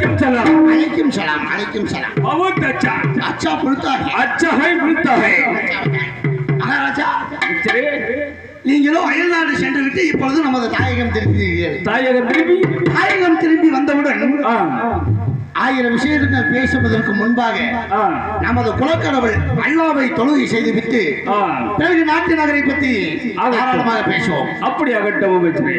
वालेकुम सलाम அலைக்கும் சலாம் அலைக்கும் சலாம் बहुत अच्छा அச்சா புழுத்தாக अच्छा है मिलता है மகாராஜா चले நீங்களும் அயல்நாடு சென்று விட்டு இப்பொழுது நமது தாயகம் திரும்புகிறீர்கள் தாயக திரும்பி தாயகம் திரும்பி வந்தவுடன் ஆ ஆயிரம் விஷயங்கள் பேசுவதற்கு முன்பாக ஆ நமது குலக்கடவுள் அல்லாவை தொழுகை செய்துவிட்டு ஆ பிறகு நாட்டு நகரை பற்றி தாராளமாக பேசுவோம் அப்படி ஆகட்டும் அமைச்சரே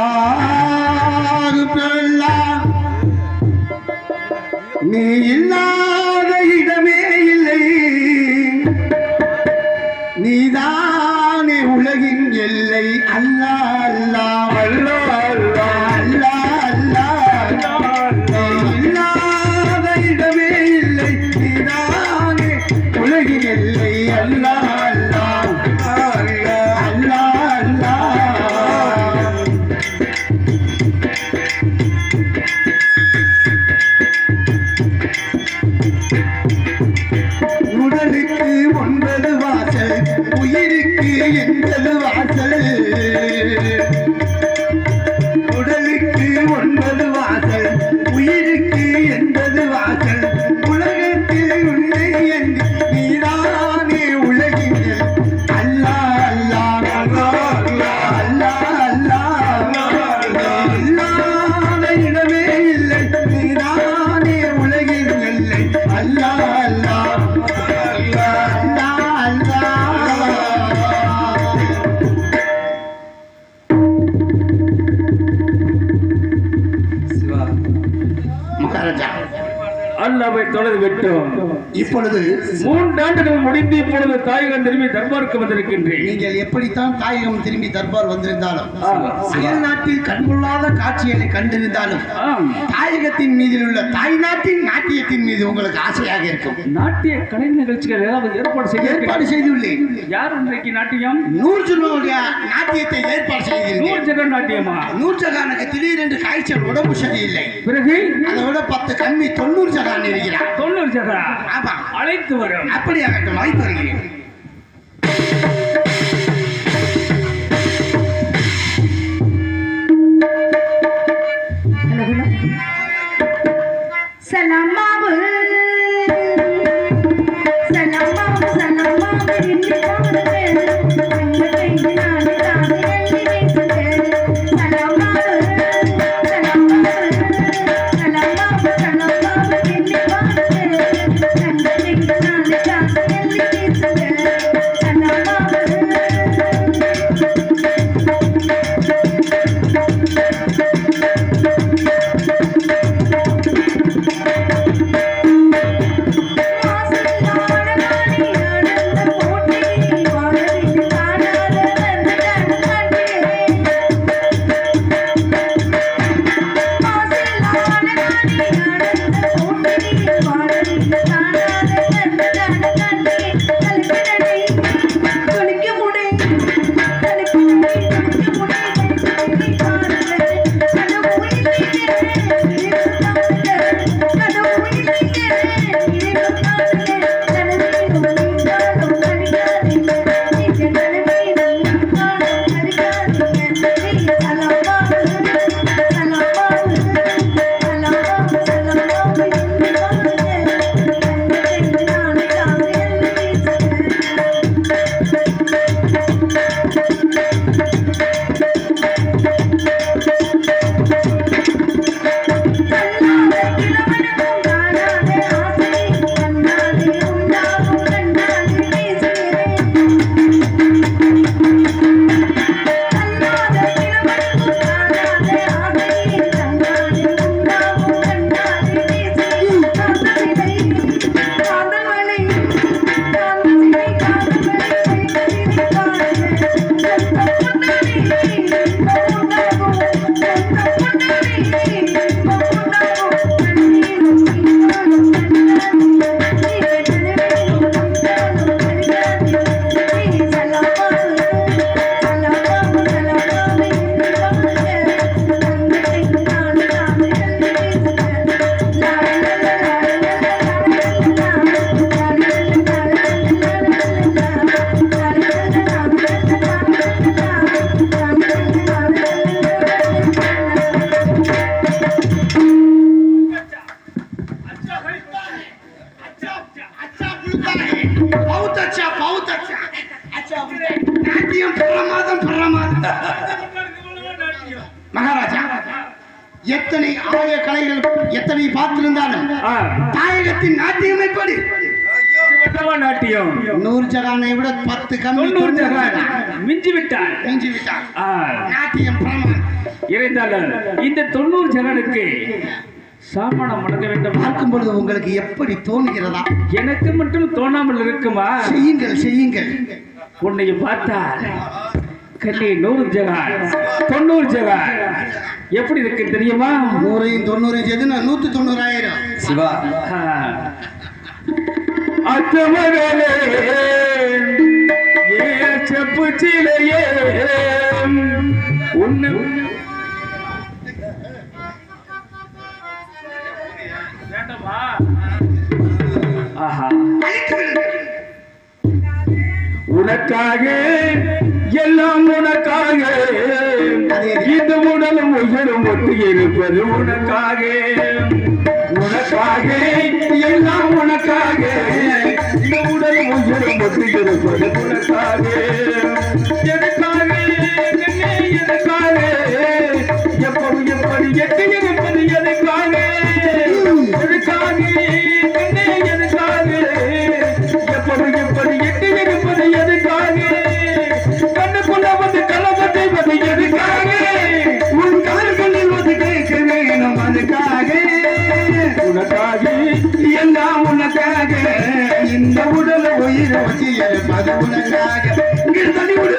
அமருங்கள் அல்லாஹ் நீ இல்லாத இடமே இல்லை. நீதானே உலகின் எல்லை. அல்லா அல்லா அல்லா. மகாராஜா அல்லாவை தொலைது விட்டோம். இப்பொழுது மூன்றாண்டுகள் முடிந்து இப்பொழுது தாயகம் திரும்பி தர்பாருக்கு வந்திருக்கின்றேன். நீங்கள் எப்படித்தான் தாயகம் திரும்பி தர்பார் வந்திருந்தாலும். அயல் நாட்டில் கண்கொள்ளாத காட்சிகளை கண்டிருந்தாலும் தாயகத்தின் மீதில் உள்ள தாய் நாட்டின் நாட்டியத்தின் மீது உங்களுக்கு ஆசையாக இருக்கும். நாட்டிய கலை நிகழ்ச்சிகள் ஏதாவது ஏற்பாடு செய்ய ஏற்பாடு செய்துள்ளேன். யார் இன்றைக்கு நாட்டியம்? நூர்ஜனுடைய நாட்டியத்தை ஏற்பாடு செய்திருந்தேன் நூறு ஜெகன் நாட்டியமா? நூர்ஜகானுக்கு திடீரென்று காய்ச்சல் உடம்பு சரியில்லை. பிறகு? அதை விட பத்து கம்மி தொண்ணூறு ஜகான் தொண்ணூறு ஆமா. அழைத்து வரும். அப்படியாகட்டும் வாய்ப்பு வருகிறேன். சலமாவு மகாராஜா எத்தனை ஆய கலைகள் எத்தனை பார்த்திருந்தாலும் தாயகத்தின் நாட்டியம் எப்படி நாட்டியம்? நூறு ஜகானை விட பத்து கம்மி தொண்ணூறு ஜகான் மிஞ்சி விட்டான் மிஞ்சி விட்டார் நாட்டியம் இருந்தாலும் இந்த தொண்ணூறு ஜகானுக்கு சாமானம் வழங்க வேண்டும். பார்க்கும் பொழுது உங்களுக்கு எப்படி தோணுகிறதா எனக்கு மட்டும் தோணாமல் இருக்குமா? செய்யுங்கள் செய்யுங்கள். உன்னை பார்த்தால் கண்ணி நூறு ஜகான் தொண்ணூறு ஜகான் எப்படி இருக்கு தெரியுமா? நூறையும் தொண்ணூறையும் சேர்த்து நூத்தி தொண்ணூறாயிரம் சிவா ஏ செப்பு சிலையே உன்னை உனக்காக எல்லாம் உனக்காக இந்த உடலும் உயிரும் ஒட்டி இருப்பது உனக்காக உனக்காக எல்லாம் உனக்காக இந்த உடலும் உயிரும் ஒட்டி இருப்பது உனக்காக உனக்காக எல்லாம் உனக்காக. இந்த உடல உயிரை வச்சு அது உனக்காக. தள்ளி விடு.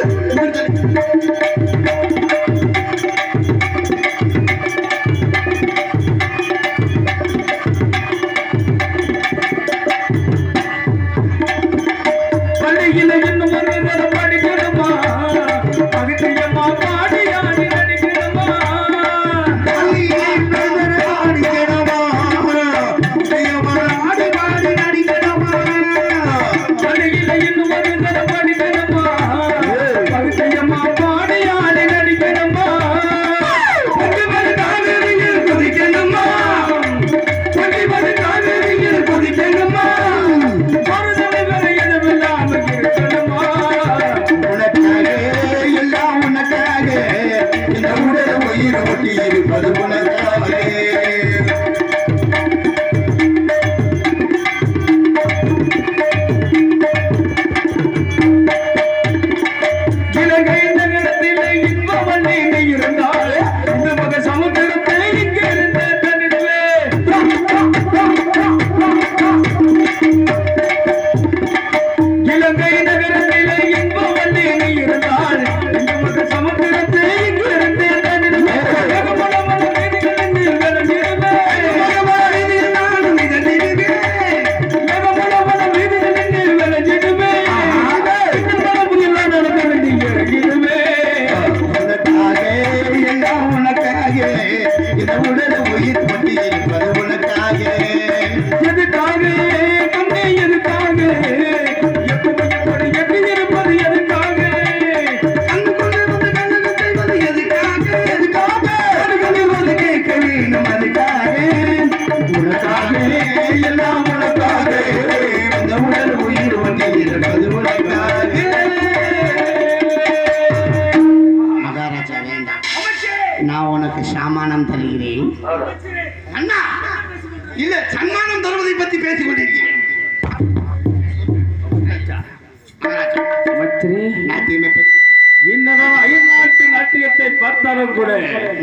நகரத்திலே இன்பவன் நீங்க இருந்தால் পেয়েছি বলে দিয়ে பார்த்தாலும் கூட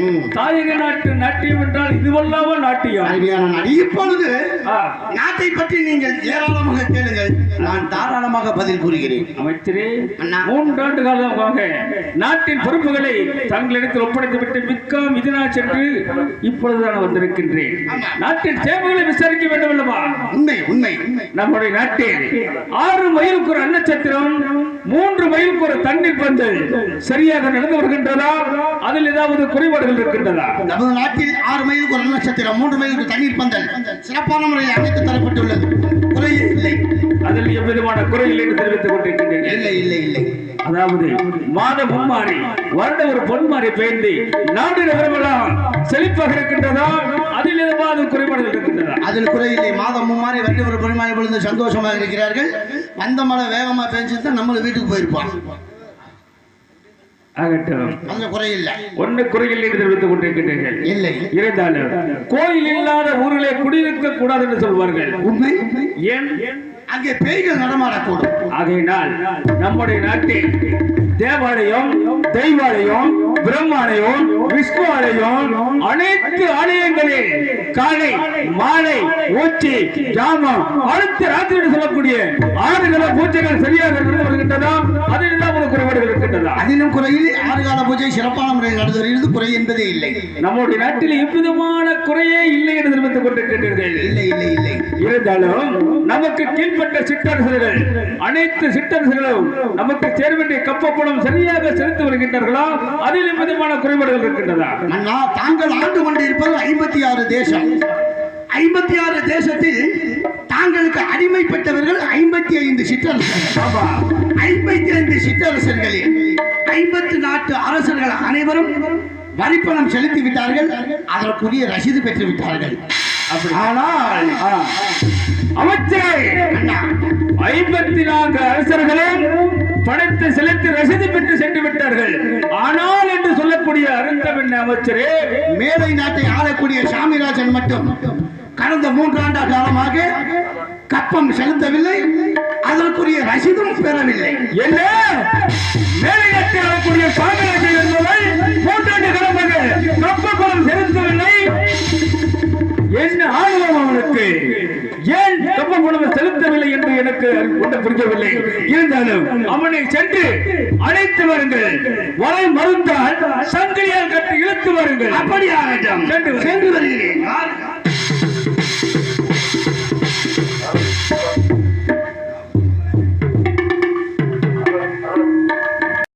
ம். தாயக நாட்டு நாட்டியம் என்றால் இதுவல்லாம நாட்டியம். அருமையான நாடு. இப்பொழுது ஆ, நாட்டை பற்றி நீங்கள் ஏராளமாக கேளுங்கள். நான் தாராளமாக பதில் கூறுகிறேன். அமைச்சரே அண்ணா. மூன்றாண்டு காலமாக நாட்டின் பொறுப்புகளை தங்களிடத்தில் ஒப்படைத்து விட்டு மிக்க மிதினா சென்று இப்பொழுதுதான் வந்திருக்கின்றேன். நாட்டின் சேவைகளை விசாரிக்க வேண்டும் அல்லவா? உண்மை உண்மை. உண்மை நம்முடைய நாட்டில் ஆறு மைலுக்கு ஒரு அன்னச்சத்திரம் மூன்று மைலுக்கு ஒரு தண்ணீர் பந்தல் சரியாக நடந்து வருகின்றதா? அதில் ஏதாவது குறைபாடுகள் இருக்கின்றதா? நமது நாட்டில் ஆறு மைலுக்கு ஒரு நட்சத்திரம் மூன்று மைலுக்கு தண்ணீர் பந்தல். சிறப்பான முறையில் அமைத்து தரப்பட்டுள்ளது. குறையே இல்லை. அதில் எவ்விதமான குறை இல்லை என்று தெரிவித்துக் கொண்டிருக்கின்றேன் இல்லை இல்லை இல்லை. அதாவது மாத மும்மாறி வருட ஒரு பொன்மாறி பெயர்ந்து நாடு நகரமெல்லாம் செழிப்பாக இருக்கின்றதா அதில் ஏதாவது குறைபாடுகள் இருக்கின்றதா? அதில் குறையில்லை மாதம் மும்மாறி வண்டி ஒரு பெருமாள் பொழுது சந்தோஷமாக இருக்கிறார்கள். வந்த மழை வேகமா பெஞ்சு தான் நம்மள வீட்டுக்கு போயிருப்பான் அந்த ஒன்று குறையில் தெரிவித்துக் கொண்டிருக்கின்றீர்கள். இல்லை. இருந்தாலும் கோயில் இல்லாத ஊரிலே குடியிருக்க கூடாது என்று சொல்வார்கள். உண்மை? ஏன்? அங்கே பேய்கள் நடமாடக்கூடும். ஆகையினால் நம்முடைய நாட்டில் தேவாலயம் தெய்வாலயம் பிரம்மாலயம் விஷ்ணு ஆலயம் அனைத்து ஆலயங்களில் காலை மாலை ஊச்சி ஜாமம் அடுத்த ராத்திரி சொல்லக்கூடிய ஆறு கால பூஜைகள் சரியாக நடந்து வருகின்றதா? அதில் ஏதாவது குறைபாடுகள் இருக்கின்றதா? அதிலும் குறையில் ஆறு கால பூஜை சிறப்பான முறையில் நடந்து வருகிறது குறை என்பதே இல்லை. நம்முடைய நாட்டில் எவ்விதமான குறையே இல்லை என்று தெரிவித்துக் கொண்டிருக்கின்றீர்கள். இல்லை இல்லை இல்லை. இருந்தாலும் நமக்கு கீழ்ப்பட்ட சிற்றரசர்கள் அனைத்து சிற்றரசர்களும் நமக்கு சேர வேண்டிய கப்பப்பணம் சரியாக செலுத்தி வருகின்றார்களா? அதில் விதமான குறைபாடுகள் இருக்கின்றதா? தாங்கள் ஆண்டு கொண்டு இருப்பது ஐம்பத்தி ஆறு தேசம். ஐம்பத்தி ஆறு தேசத்தில் தாங்களுக்கு அடிமைப்பட்டவர்கள் ஐம்பத்தி ஐந்து சிற்றரசர்கள். ஐம்பத்தி ஐந்து சிற்றரசர்களில் ஐம்பத்து நாட்டு அரசர்கள் அனைவரும் வரிப்பணம் செலுத்தி விட்டார்கள் அதற்குரிய ரசீது பெற்று விட்டார்கள் ஆனால் ஆ. ஐம்பத்தி நான்கு அரசர்களும் பணத்தை செலுத்தி ரசீது பெற்று சென்று விட்டார்கள் ஆனால் என்று ஆளக்கூடிய அருந்தம் அமைச்சரே மேலை நாட்டை ஆளக்கூடிய சாமிராஜன் மட்டும். கடந்த மூன்றாண்டு காலமாக கப்பம் செலுத்தவில்லை அதற்குரிய ரசீதும் பெறவில்லை. என்ன? மேலை நாட்டில் ஆளக்கூடிய சாமிராஜன் என்பதை மூன்றாண்டு காலமாக கப்பப்பணம் செலுத்தவில்லை. என்ன ஆர்வம் அவனுக்கு? ஏன் கப்பப்பணம் செலுத்தவில்லை என்று எனக்கு ஒன்றும் புரியவில்லை. இருந்தாலும் அவனை சென்று அழைத்து வருங்கள். வரை மறுத்தால் சங்கிலியால் கட்டி இழுத்து வருங்கள். அப்படியாகட்டும். சென்று வா. சென்று